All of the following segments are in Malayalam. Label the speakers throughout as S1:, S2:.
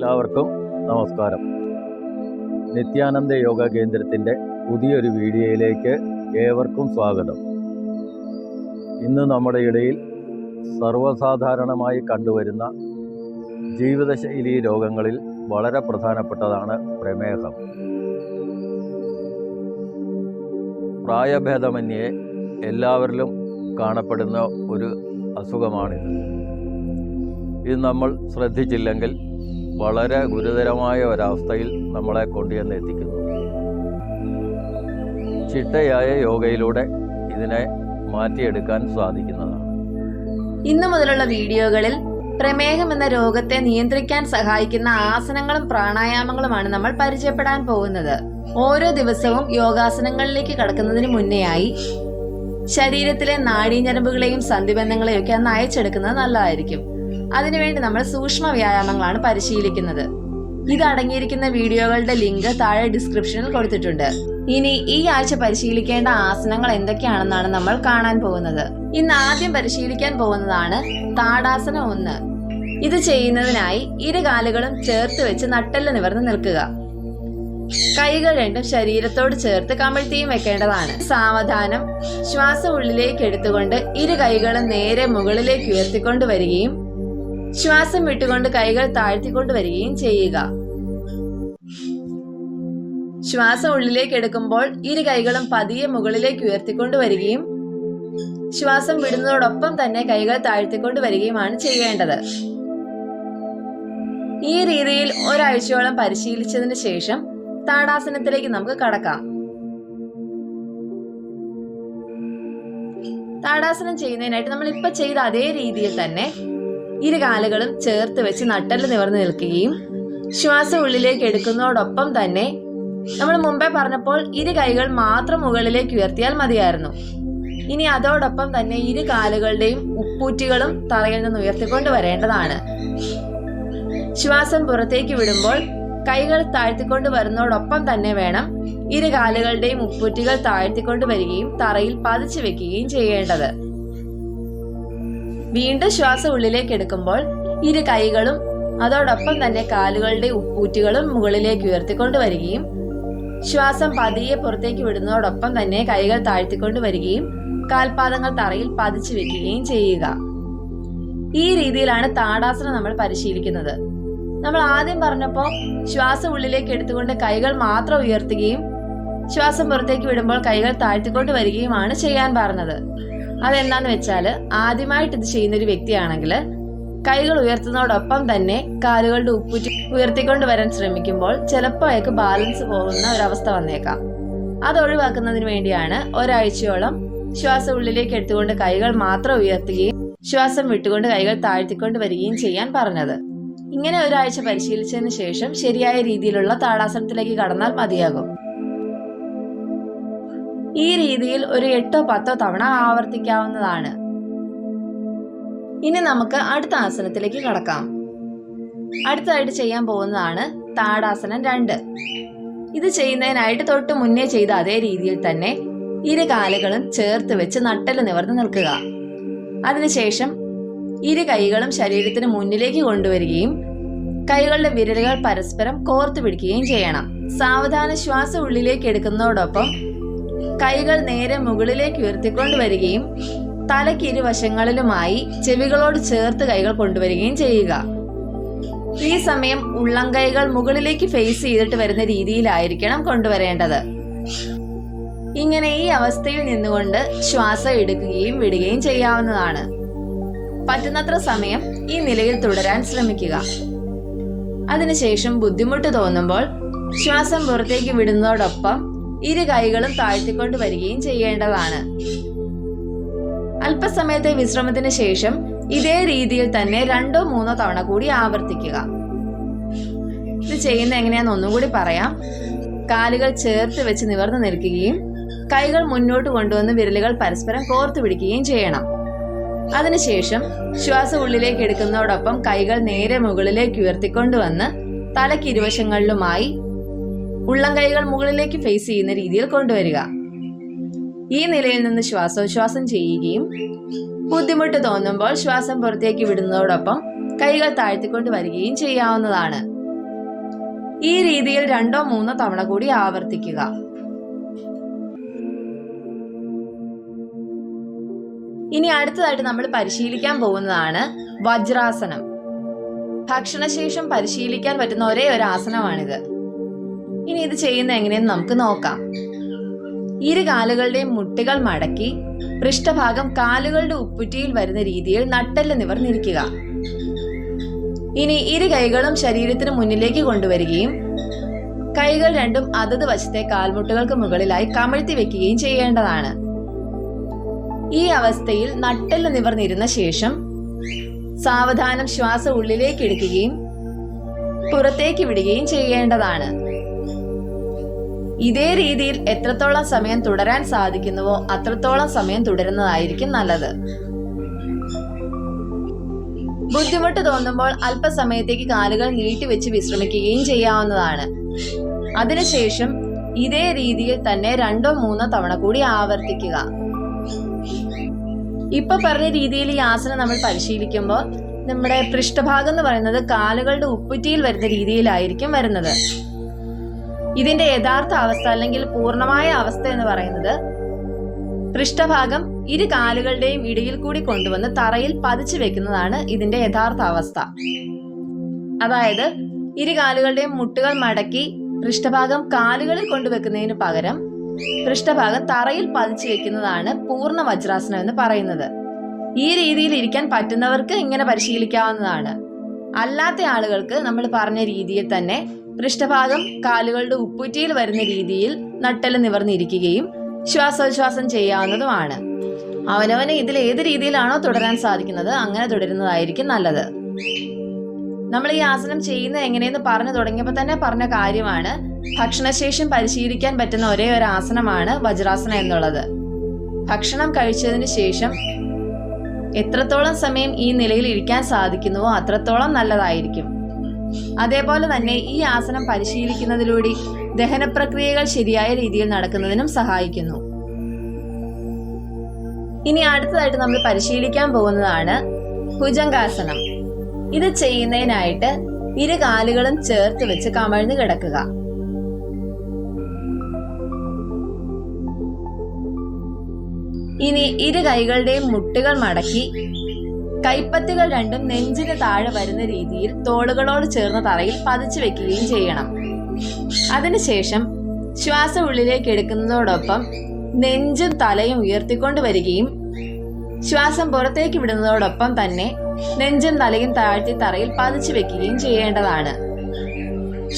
S1: എല്ലാവർക്കും നമസ്കാരം. നിത്യാനന്ദ യോഗ കേന്ദ്രത്തിന്റെ പുതിയൊരു വീഡിയോയിലേക്ക് ഏവർക്കും സ്വാഗതം. ഇന്ന് നമ്മുടെ ഇടയിൽ സർവസാധാരണമായി കണ്ടുവരുന്ന ജീവിതശൈലി രോഗങ്ങളിൽ വളരെ പ്രധാനപ്പെട്ടതാണ് പ്രമേഹം. പ്രായഭേദമന്യേ എല്ലാവരിലും കാണപ്പെടുന്ന ഒരു അസുഖമാണിത്. ഇത് നമ്മൾ ശ്രദ്ധിച്ചില്ലെങ്കിൽ വളരെ ഗുരുതരമായ ഒരവസ്ഥയിൽ നമ്മളെ കൊണ്ടുചെന്ന് എത്തിക്കുന്നു. ചിട്ടയായ യോഗയിലൂടെ ഇതിനെ മാറ്റിയെടുക്കാൻ സാധിക്കുന്നതാണ്.
S2: ഇന്നു മുതലുള്ള വീഡിയോകളിൽ പ്രമേഹം എന്ന രോഗത്തെ നിയന്ത്രിക്കാൻ സഹായിക്കുന്ന ആസനങ്ങളും പ്രാണായാമങ്ങളുമാണ് നമ്മൾ പരിചയപ്പെടാൻ പോകുന്നത്. ഓരോ ദിവസവും യോഗാസനങ്ങളിലേക്ക് കടക്കുന്നതിന് മുന്നേയായി ശരീരത്തിലെ നാഡീഞ്ഞരമ്പുകളെയും സന്ധിബന്ധങ്ങളെയും ഒക്കെ അന്ന് അയച്ചെടുക്കുന്നത് നല്ലതായിരിക്കും. അതിനുവേണ്ടി നമ്മൾ സൂക്ഷ്മ വ്യായാമങ്ങളാണ് പരിശീലിക്കുന്നത്. ഇതടങ്ങിയിരിക്കുന്ന വീഡിയോകളുടെ ലിങ്ക് താഴെ ഡിസ്ക്രിപ്ഷനിൽ കൊടുത്തിട്ടുണ്ട്. ഇനി ഈ ആഴ്ച പരിശീലിക്കേണ്ട ആസനങ്ങൾ എന്തൊക്കെയാണെന്നാണ് നമ്മൾ കാണാൻ പോകുന്നത്. ഇന്ന് ആദ്യം പരിശീലിക്കാൻ പോകുന്നതാണ് താടാസനം ഒന്ന്. ഇത് ചെയ്യുന്നതിനായി ഇരു കാലുകളും ചേർത്ത് വെച്ച് നട്ടെല്ല് നിവർന്ന് നിൽക്കുക. കൈകൾ രണ്ടും ശരീരത്തോട് ചേർത്ത് കമിഴ്ത്തിയും വെക്കേണ്ടതാണ്. സാവധാനം ശ്വാസം ഉള്ളിലേക്ക് എടുത്തുകൊണ്ട് ഇരു കൈകളും നേരെ മുകളിലേക്ക് ഉയർത്തിക്കൊണ്ട് വരികയും ശ്വാസം വിട്ടുകൊണ്ട് കൈകൾ താഴ്ത്തിക്കൊണ്ട് വരികയും ചെയ്യുക. ശ്വാസം ഉള്ളിലേക്ക് എടുക്കുമ്പോൾ ഇരു കൈകളും പതിയെ മുകളിലേക്ക് ഉയർത്തിക്കൊണ്ട് വരികയും ശ്വാസം വിടുന്നതോടൊപ്പം തന്നെ കൈകൾ താഴ്ത്തിക്കൊണ്ട് വരികയുമാണ് ചെയ്യേണ്ടത്. ഈ രീതിയിൽ ഒരാഴ്ചയോളം പരിശീലിച്ചതിന് ശേഷം താടാസനത്തിലേക്ക് നമുക്ക് കടക്കാം. താടാസനം ചെയ്യുന്നതിനായിട്ട് നമ്മൾ ഇപ്പൊ ചെയ്ത അതേ രീതിയിൽ തന്നെ ഇരു കാലുകളും ചേർത്ത് വെച്ച് നട്ടൽ നിവർന്ന് നിൽക്കുകയും ശ്വാസം ഉള്ളിലേക്ക് എടുക്കുന്നതോടൊപ്പം തന്നെ നമ്മൾ മുമ്പേ പറഞ്ഞപ്പോൾ ഇരു കൈകൾ മാത്രം മുകളിലേക്ക് ഉയർത്തിയാൽ മതിയായിരുന്നു. ഇനി അതോടൊപ്പം തന്നെ ഇരു കാലുകളുടെയും ഉപ്പൂറ്റികളും തറയിൽ നിന്ന് ഉയർത്തിക്കൊണ്ട് വരേണ്ടതാണ്. ശ്വാസം പുറത്തേക്ക് വിടുമ്പോൾ കൈകൾ താഴ്ത്തിക്കൊണ്ട് വരുന്നതോടൊപ്പം തന്നെ വേണം ഇരു കാലുകളുടെയും ഉപ്പൂറ്റികൾ താഴ്ത്തിക്കൊണ്ട് വരികയും തറയിൽ പതിച്ചു വെക്കുകയും ചെയ്യേണ്ടത്. വീണ്ടും ശ്വാസം ഉള്ളിലേക്ക് എടുക്കുമ്പോൾ ഇരു കൈകളും അതോടൊപ്പം തന്നെ കാലുകളുടെ ഉപ്പൂറ്റുകളും മുകളിലേക്ക് ഉയർത്തിക്കൊണ്ട് വരികയും ശ്വാസം പതിയെ പുറത്തേക്ക് വിടുന്നതോടൊപ്പം തന്നെ കൈകൾ താഴ്ത്തിക്കൊണ്ട് വരികയും കാൽപാദങ്ങൾ തറയിൽ പതിച്ചു വെക്കുകയും ചെയ്യുക. ഈ രീതിയിലാണ് താടാസനം നമ്മൾ പരിശീലിക്കുന്നത്. നമ്മൾ ആദ്യം പറഞ്ഞപ്പോൾ ശ്വാസം ഉള്ളിലേക്ക് എടുത്തുകൊണ്ട് കൈകൾ മാത്രം ഉയർത്തുകയും ശ്വാസം പുറത്തേക്ക് വിടുമ്പോൾ കൈകൾ താഴ്ത്തിക്കൊണ്ട് വരികയുമാണ് ചെയ്യാൻ പറഞ്ഞത്. അതെന്താന്ന് വെച്ചാൽ ആദ്യമായിട്ട് ഇത് ചെയ്യുന്ന ഒരു വ്യക്തിയാണെങ്കിൽ കൈകൾ ഉയർത്തുന്നതോടൊപ്പം തന്നെ കാലുകളുടെ ഉപ്പുറ്റി ഉയർത്തിക്കൊണ്ട് വരാൻ ശ്രമിക്കുമ്പോൾ ചിലപ്പോൾ അയാൾക്ക് ബാലൻസ് പോകുന്ന ഒരവസ്ഥ വന്നേക്കാം. അത് ഒഴിവാക്കുന്നതിന് വേണ്ടിയാണ് ഒരാഴ്ചയോളം ശ്വാസം ഉള്ളിലേക്ക് എടുത്തുകൊണ്ട് കൈകൾ മാത്രം ഉയർത്തുകയും ശ്വാസം വിട്ടുകൊണ്ട് കൈകൾ താഴ്ത്തിക്കൊണ്ട് വരികയും ചെയ്യാൻ പറഞ്ഞത്. ഇങ്ങനെ ഒരാഴ്ച പരിശീലിച്ചതിന് ശേഷം ശരിയായ രീതിയിലുള്ള താടാസനത്തിലേക്ക് കടന്നാൽ മതിയാകും. ഈ രീതിയിൽ ഒരു എട്ടോ പത്തോ തവണ ആവർത്തിക്കാവുന്നതാണ്. ഇനി നമുക്ക് അടുത്ത ആസനത്തിലേക്ക് കടക്കാം. അടുത്തതായിട്ട് ചെയ്യാൻ പോകുന്നതാണ് താടാസനം രണ്ട്. ഇത് ചെയ്യുന്നതിനായിട്ട് തൊട്ട് മുന്നേ ചെയ്ത അതേ രീതിയിൽ തന്നെ ഇരു കാലുകളും ചേർത്ത് വെച്ച് നട്ടൽ നിവർന്ന് നിൽക്കുക. അതിനുശേഷം ഇരു കൈകളും ശരീരത്തിന് മുന്നിലേക്ക് കൊണ്ടുവരികയും കൈകളുടെ വിരലുകൾ പരസ്പരം കോർത്തു പിടിക്കുകയും ചെയ്യണം. സാവധാന ശ്വാസം ഉള്ളിലേക്ക് എടുക്കുന്നതോടൊപ്പം കൈകൾ നേരെ മുകളിലേക്ക് ഉയർത്തിക്കൊണ്ട് വരികയും തലയ്ക്ക് ഇരുവശങ്ങളിലുമായി ചെവികളോട് ചേർത്ത് കൈകൾ കൊണ്ടുവരികയും ചെയ്യുക. ഈ സമയം ഉള്ളംകൈകൾ മുകളിലേക്ക് ഫേസ് ചെയ്തിട്ട് വരുന്ന രീതിയിലായിരിക്കണം കൊണ്ടുവരേണ്ടത്. ഇങ്ങനെ ഈ അവസ്ഥയിൽ നിന്നുകൊണ്ട് ശ്വാസം എടുക്കുകയും വിടുകയും ചെയ്യാവുന്നതാണ്. പറ്റുന്നത്ര സമയം ഈ നിലയിൽ തുടരാൻ ശ്രമിക്കുക. അതിനുശേഷം ബുദ്ധിമുട്ട് തോന്നുമ്പോൾ ശ്വാസം പുറത്തേക്ക് വിടുന്നതോടൊപ്പം ഇരു കൈകളും താഴ്ത്തിക്കൊണ്ട് വരികയും ചെയ്യേണ്ടതാണ്. അല്പസമയത്തെ വിശ്രമത്തിന് ശേഷം ഇതേ രീതിയിൽ തന്നെ രണ്ടോ മൂന്നോ തവണ കൂടി ആവർത്തിക്കുക. ഇത് ചെയ്യുന്ന എങ്ങനെയാന്ന് ഒന്നും കൂടി പറയാം. കാലുകൾ ചേർത്ത് വെച്ച് നിവർന്നു നിൽക്കുകയും കൈകൾ മുന്നോട്ട് കൊണ്ടുവന്ന് വിരലുകൾ പരസ്പരം കോർത്തു പിടിക്കുകയും ചെയ്യണം. അതിനുശേഷം ശ്വാസം ഉള്ളിലേക്ക് എടുക്കുന്നതോടൊപ്പം കൈകൾ നേരെ മുകളിലേക്ക് ഉയർത്തിക്കൊണ്ടുവന്ന് തലയ്ക്ക് ഇരുവശങ്ങളിലുമായി ഉള്ളം കൈകൾ മുകളിലേക്ക് ഫേസ് ചെയ്യുന്ന രീതിയിൽ കൊണ്ടുവരിക. ഈ നിലയിൽ നിന്ന് ശ്വാസോച്ഛ്വാസം ചെയ്യുകയും ബുദ്ധിമുട്ട് തോന്നുമ്പോൾ ശ്വാസം പുറത്തേക്ക് വിടുന്നതോടൊപ്പം കൈകൾ താഴ്ത്തിക്കൊണ്ട് വരികയും ചെയ്യാവുന്നതാണ്. ഈ രീതിയിൽ രണ്ടോ മൂന്നോ തവണ കൂടി ആവർത്തിക്കുക. ഇനി അടുത്തതായിട്ട് നമ്മൾ പരിശീലിക്കാൻ പോകുന്നതാണ് വജ്രാസനം. ഭക്ഷണശേഷം പരിശീലിക്കാൻ പറ്റുന്ന ഒരേ ഒരു ആസനമാണിത്. ഇനി ഇത് ചെയ്യുന്ന എങ്ങനെയെന്ന് നമുക്ക് നോക്കാം. ഇരു കാലുകളുടെയും മുട്ടുകൾ മടക്കി പൃഷ്ഠഭാഗം കാലുകളുടെ ഉപ്പുറ്റിയിൽ വരുന്ന രീതിയിൽ നട്ടെല്ല് നിവർന്നിരിക്കുക. ഇനി ഇരു കൈകളും ശരീരത്തിന് മുന്നിലേക്ക് കൊണ്ടുവരികയും കൈകൾ രണ്ടും അതത് വശത്തെ കാൽമുട്ടുകൾക്ക് മുകളിലായി കമഴ്ത്തി വെക്കുകയും ചെയ്യേണ്ടതാണ്. ഈ അവസ്ഥയിൽ നട്ടെല്ല് നിവർന്നിരുന്ന ശേഷം സാവധാനം ശ്വാസം ഉള്ളിലേക്ക് എടുക്കുകയും പുറത്തേക്ക് വിടുകയും ചെയ്യേണ്ടതാണ്. ഇതേ രീതിയിൽ എത്രത്തോളം സമയം തുടരാൻ സാധിക്കുന്നുവോ അത്രത്തോളം സമയം തുടരുന്നതായിരിക്കും നല്ലത്. ബുദ്ധിമുട്ട് തോന്നുമ്പോൾ അല്പസമയത്തേക്ക് കാലുകൾ നീട്ടിവെച്ച് വിശ്രമിക്കുകയും ചെയ്യാവുന്നതാണ്. അതിനുശേഷം ഇതേ രീതിയിൽ തന്നെ രണ്ടോ മൂന്നോ തവണ കൂടി ആവർത്തിക്കുക. ഇപ്പൊ പറഞ്ഞ രീതിയിൽ ഈ ആസനം നമ്മൾ പരിശീലിക്കുമ്പോൾ നമ്മുടെ പൃഷ്ഠഭാഗം എന്ന് പറയുന്നത് കാലുകളുടെ ഉപ്പുറ്റിയിൽ വരുന്ന രീതിയിലായിരിക്കും വരുന്നത്. ഇതിന്റെ യഥാർത്ഥ അവസ്ഥ അല്ലെങ്കിൽ പൂർണമായ അവസ്ഥ എന്ന് പറയുന്നത് പൃഷ്ഠഭാഗം ഇരു കാലുകളുടെയും ഇടയിൽ കൂടി കൊണ്ടുവന്ന് തറയിൽ പതിച്ചു വെക്കുന്നതാണ് ഇതിന്റെ യഥാർത്ഥ അവസ്ഥ. അതായത് ഇരു കാലുകളുടെയും മുട്ടുകൾ മടക്കി പൃഷ്ഠഭാഗം കാലുകളിൽ കൊണ്ടുവെക്കുന്നതിന് പകരം പൃഷ്ഠഭാഗം തറയിൽ പതിച്ചു വെക്കുന്നതാണ് പൂർണ വജ്രാസനം എന്ന് പറയുന്നത്. ഈ രീതിയിൽ ഇരിക്കാൻ പറ്റുന്നവർക്ക് ഇങ്ങനെ പരിശീലിക്കാവുന്നതാണ്. അല്ലാത്ത ആളുകൾക്ക് നമ്മൾ പറഞ്ഞ രീതിയിൽ തന്നെ പൃഷ്ഠഭാഗം കാലുകളുടെ ഉപ്പുറ്റിയിൽ വരുന്ന രീതിയിൽ നട്ടൽ നിവർന്നിരിക്കുകയും ശ്വാസോച്ഛ്വാസം ചെയ്യാവുന്നതുമാണ്. അവനവന് ഇതിൽ ഏത് രീതിയിലാണോ തുടരാൻ സാധിക്കുന്നത് അങ്ങനെ തുടരുന്നതായിരിക്കും നല്ലത്. നമ്മൾ ഈ ആസനം ചെയ്യുന്നത് എങ്ങനെയെന്ന് പറഞ്ഞു തുടങ്ങിയപ്പോൾ തന്നെ പറഞ്ഞ കാര്യമാണ് ഭക്ഷണശേഷം പരിശീലിക്കാൻ പറ്റുന്ന ഒരേ ഒരു ആസനമാണ് വജ്രാസനം എന്നുള്ളത്. ഭക്ഷണം കഴിച്ചതിന് ശേഷം എത്രത്തോളം സമയം ഈ നിലയിൽ ഇരിക്കാൻ സാധിക്കുന്നുവോ അത്രത്തോളം നല്ലതായിരിക്കും. അതേപോലെ തന്നെ ഈ ആസനം പരിശീലിക്കുന്നതിലൂടെ ദഹനപ്രക്രിയകൾ ശരിയായ രീതിയിൽ നടക്കുന്നതിനും സഹായിക്കുന്നു. ഇനി അടുത്തതായിട്ട് നമ്മൾ പരിശീലിക്കാൻ പോകുന്നതാണ് ഭുജങ്കാസനം ഇത് ചെയ്യുന്നതിനായിട്ട് ഇരു കാലുകളും ചേർത്ത് വെച്ച് കമഴ്ന്നു കിടക്കുക. ഇനി ഇരു കൈകളുടെയും മുട്ടുകൾ മടക്കി കൈപ്പത്തികൾ രണ്ടും നെഞ്ചിന് താഴെ വരുന്ന രീതിയിൽ തോളുകളോട് ചേർന്ന തറയിൽ പതിച്ചു വെക്കുകയും ചെയ്യണം. അതിനുശേഷം ശ്വാസം ഉള്ളിലേക്ക് എടുക്കുന്നതോടൊപ്പം നെഞ്ചും തലയും ഉയർത്തിക്കൊണ്ട് വരികയും ശ്വാസം പുറത്തേക്ക് വിടുന്നതോടൊപ്പം തന്നെ നെഞ്ചും തലയും താഴ്ത്തി തറയിൽ പതിച്ചു വെക്കുകയും ചെയ്യേണ്ടതാണ്.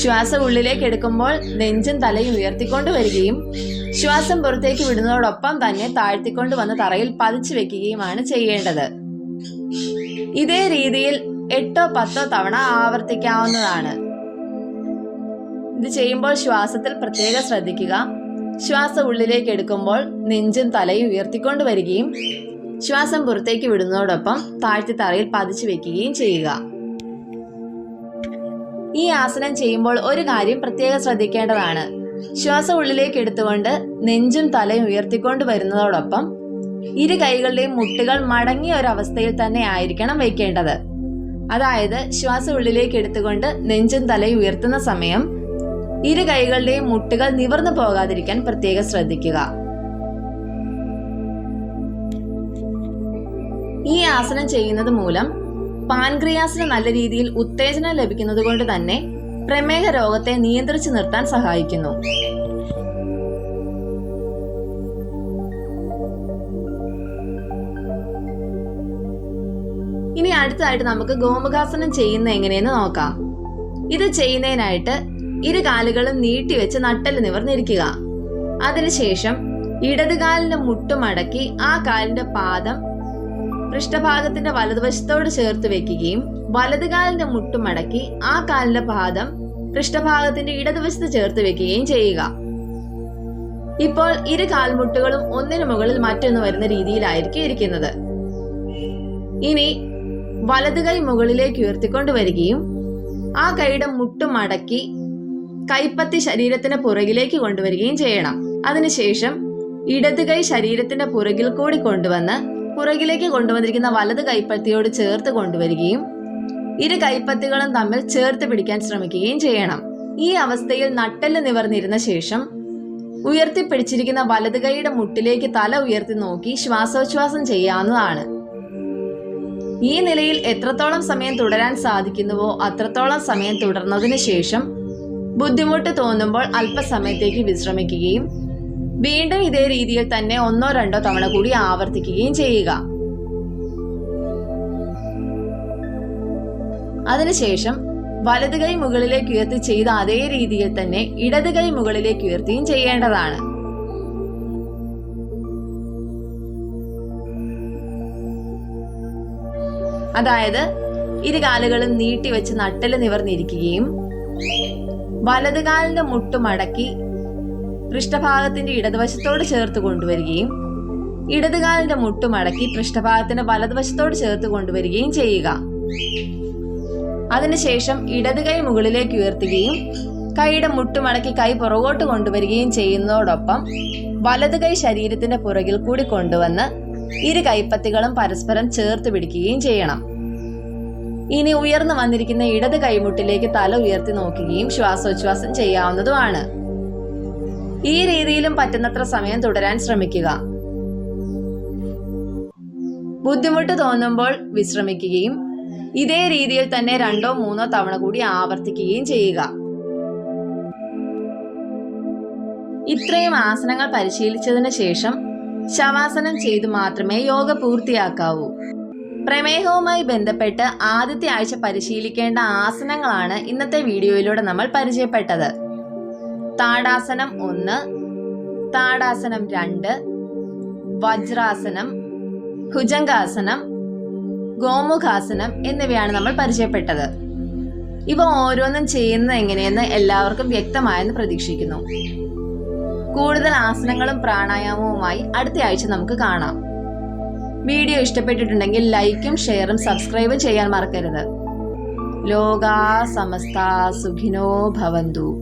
S2: ശ്വാസം ഉള്ളിലേക്ക് എടുക്കുമ്പോൾ നെഞ്ചും തലയും ഉയർത്തിക്കൊണ്ട് വരികയും ശ്വാസം പുറത്തേക്ക് വിടുന്നതോടൊപ്പം തന്നെ താഴ്ത്തിക്കൊണ്ട് വന്ന് തറയിൽ പതിച്ചു വെക്കുകയുമാണ് ചെയ്യേണ്ടത്. ഇതേ രീതിയിൽ എട്ടോ പത്തോ തവണ ആവർത്തിക്കാവുന്നതാണ്. ഇത് ചെയ്യുമ്പോൾ ശ്വാസത്തിൽ പ്രത്യേകം ശ്രദ്ധിക്കുക. ശ്വാസം ഉള്ളിലേക്ക് എടുക്കുമ്പോൾ നെഞ്ചും തലയും ഉയർത്തിക്കൊണ്ട് വരികയും ശ്വാസം പുറത്തേക്ക് വിടുന്നതോടൊപ്പം താഴ്ത്തി തറയിൽ പതിച്ചു വെക്കുകയും ചെയ്യുക. ഈ ആസനം ചെയ്യുമ്പോൾ ഒരു കാര്യം പ്രത്യേകം ശ്രദ്ധിക്കേണ്ടതാണ്. ശ്വാസം ഉള്ളിലേക്ക് എടുത്തുകൊണ്ട് നെഞ്ചും തലയും ഉയർത്തിക്കൊണ്ട് വരുന്നതോടൊപ്പം ഇരു കൈകളുടെയും മുട്ടുകൾ മടങ്ങിയ ഒരു അവസ്ഥയിൽ തന്നെ ആയിരിക്കണം വയ്ക്കേണ്ടത് അതായത് ശ്വാസം ഉള്ളിലേക്ക് എടുത്തുകൊണ്ട് നെഞ്ചും തലയും ഉയർത്തുന്ന സമയം ഇരു കൈകളുടെയും മുട്ടുകൾ നിവർന്നു പോകാതിരിക്കാൻ പ്രത്യേകം ശ്രദ്ധിക്കുക. ഈ ആസനം ചെയ്യുന്നത് മൂലം പാൻക്രിയാസിന് നല്ല രീതിയിൽ ഉത്തേജനം ലഭിക്കുന്നത് കൊണ്ട് തന്നെ പ്രമേഹ രോഗത്തെ നിയന്ത്രിച്ചു നിർത്താൻ സഹായിക്കുന്നു. ഇനി അടുത്തതായിട്ട് നമുക്ക് ഗോമുഖാസനം ചെയ്യുന്ന എങ്ങനെയെന്ന് നോക്കാം. ഇത് ചെയ്യുന്നതിനായിട്ട് ഇരു കാലുകളും നീട്ടിവെച്ച് നട്ടൽ നിവർന്നിരിക്കുക. അതിനുശേഷം ഇടത് കാലിന്റെ മുട്ടുമടക്കി ആ കാലിന്റെ പാദം പൃഷ്ഠഭാഗത്തിന്റെ വലതുവശത്തോട് ചേർത്ത് വെക്കുകയും വലത് കാലിന്റെ മുട്ടുമടക്കി ആ കാലിന്റെ പാദം പൃഷ്ഠഭാഗത്തിന്റെ ഇടതുവശത്ത് ചേർത്ത് വെക്കുകയും ചെയ്യുക. ഇപ്പോൾ ഇരു കാൽമുട്ടുകളും ഒന്നിനു മുകളിൽ മറ്റൊന്ന് വരുന്ന രീതിയിലായിരിക്കും ഇരിക്കുന്നത്. ഇനി വലത് കൈ മുകളിലേക്ക് ഉയർത്തിക്കൊണ്ട് വരികയും ആ കൈയുടെ മുട്ട് മടക്കി കൈപ്പത്തി ശരീരത്തിന്റെ പുറകിലേക്ക് കൊണ്ടുവരികയും ചെയ്യണം. അതിനുശേഷം ഇടത് കൈ ശരീരത്തിന്റെ പുറകിൽ കൂടി കൊണ്ടുവന്ന് പുറകിലേക്ക് കൊണ്ടുവന്നിരിക്കുന്ന വലത് കൈപ്പത്തിയോട് ചേർത്ത് കൊണ്ടുവരികയും ഇരു കൈപ്പത്തികളും തമ്മിൽ ചേർത്ത് പിടിക്കാൻ ശ്രമിക്കുകയും ചെയ്യണം. ഈ അവസ്ഥയിൽ നട്ടെല്ല് നിവർന്നിരുന്ന ശേഷം ഉയർത്തിപ്പിടിച്ചിരിക്കുന്ന വലത് കൈയുടെ മുട്ടിലേക്ക് തല ഉയർത്തി നോക്കി ശ്വാസോച്ഛ്വാസം ചെയ്യാവുന്നതാണ്. ഈ നിലയിൽ എത്രത്തോളം സമയം തുടരാൻ സാധിക്കുന്നുവോ അത്രത്തോളം സമയം തുടർന്നതിന് ശേഷം ബുദ്ധിമുട്ട് തോന്നുമ്പോൾ അല്പസമയത്തേക്ക് വിശ്രമിക്കുകയും വീണ്ടും ഇതേ രീതിയിൽ തന്നെ ഒന്നോ രണ്ടോ തവണ കൂടി ആവർത്തിക്കുകയും ചെയ്യുക. അതിനുശേഷം വലത് കൈ മുകളിലേക്ക് ഉയർത്തി ചെയ്ത അതേ രീതിയിൽ തന്നെ ഇടത് കൈ മുകളിലേക്ക് ഉയർത്തിയും ചെയ്യേണ്ടതാണ്. അതായത് ഇരു കാലുകളും നീട്ടിവെച്ച് നട്ടൽ നിവർന്നിരിക്കുകയും വലത് കാലിന്റെ മുട്ട് മടക്കി പൃഷ്ഠഭാഗത്തിന്റെ ഇടതുവശത്തോട് ചേർത്ത് കൊണ്ടുവരികയും ഇടതുകാലിന്റെ മുട്ട് മടക്കി പൃഷ്ഠഭാഗത്തിന്റെ വലതുവശത്തോട് ചേർത്ത് കൊണ്ടുവരികയും ചെയ്യുക. അതിനുശേഷം ഇടത് കൈ മുകളിലേക്ക് ഉയർത്തുകയും കൈയുടെ മുട്ടുമടക്കി കൈ പുറകോട്ട് കൊണ്ടുവരികയും ചെയ്യുന്നതോടൊപ്പം വലത് കൈ ശരീരത്തിന്റെ പുറകിൽ കൂടി കൊണ്ടുവന്ന് ഇരു കൈപ്പത്തികളും പരസ്പരം ചേർത്ത് പിടിക്കുകയും ചെയ്യണം. ഇനി ഉയർന്നു വന്നിരിക്കുന്ന ഇടത് കൈമുട്ടിലേക്ക് തല ഉയർത്തി നോക്കുകയും ശ്വാസോച്ഛ്വാസം ചെയ്യാവുന്നതുമാണ്. ഈ രീതിയിലും പറ്റുന്നത്ര സമയം തുടരാൻ ശ്രമിക്കുക. ബുദ്ധിമുട്ട് തോന്നുമ്പോൾ വിശ്രമിക്കുകയും ഇതേ രീതിയിൽ തന്നെ രണ്ടോ മൂന്നോ തവണ കൂടി ആവർത്തിക്കുകയും ചെയ്യുക. ഇത്രയും ആസനങ്ങൾ പരിശീലിച്ചതിന് ശേഷം ശവാസനം ചെയ്തു മാത്രമേ യോഗ പൂർത്തിയാക്കാവൂ. പ്രമേഹവുമായി ബന്ധപ്പെട്ട് ആദ്യത്തെ ആഴ്ച പരിശീലിക്കേണ്ട ആസനങ്ങളാണ് ഇന്നത്തെ വീഡിയോയിലൂടെ നമ്മൾ പരിചയപ്പെട്ടത്. താടാസനം ഒന്ന് താടാസനം രണ്ട് വജ്രാസനം ഭുജംഗാസനം ഗോമുഖാസനം എന്നിവയാണ് നമ്മൾ പരിചയപ്പെട്ടത്. ഇവ ഓരോന്നും ചെയ്യുന്നത് എങ്ങനെയെന്ന് എല്ലാവർക്കും വ്യക്തമായെന്ന് പ്രതീക്ഷിക്കുന്നു. കൂടുതൽ ആസനങ്ങളും പ്രാണായാമവുമായി അടുത്ത ആഴ്ച നമുക്ക് കാണാം. വീഡിയോ ഇഷ്ടപ്പെട്ടിട്ടുണ്ടെങ്കിൽ ലൈക്കും ഷെയറും സബ്സ്ക്രൈബും ചെയ്യാൻ മറക്കരുത്. ലോകാ സമസ്ത സുഖിനോ ഭവന്തു.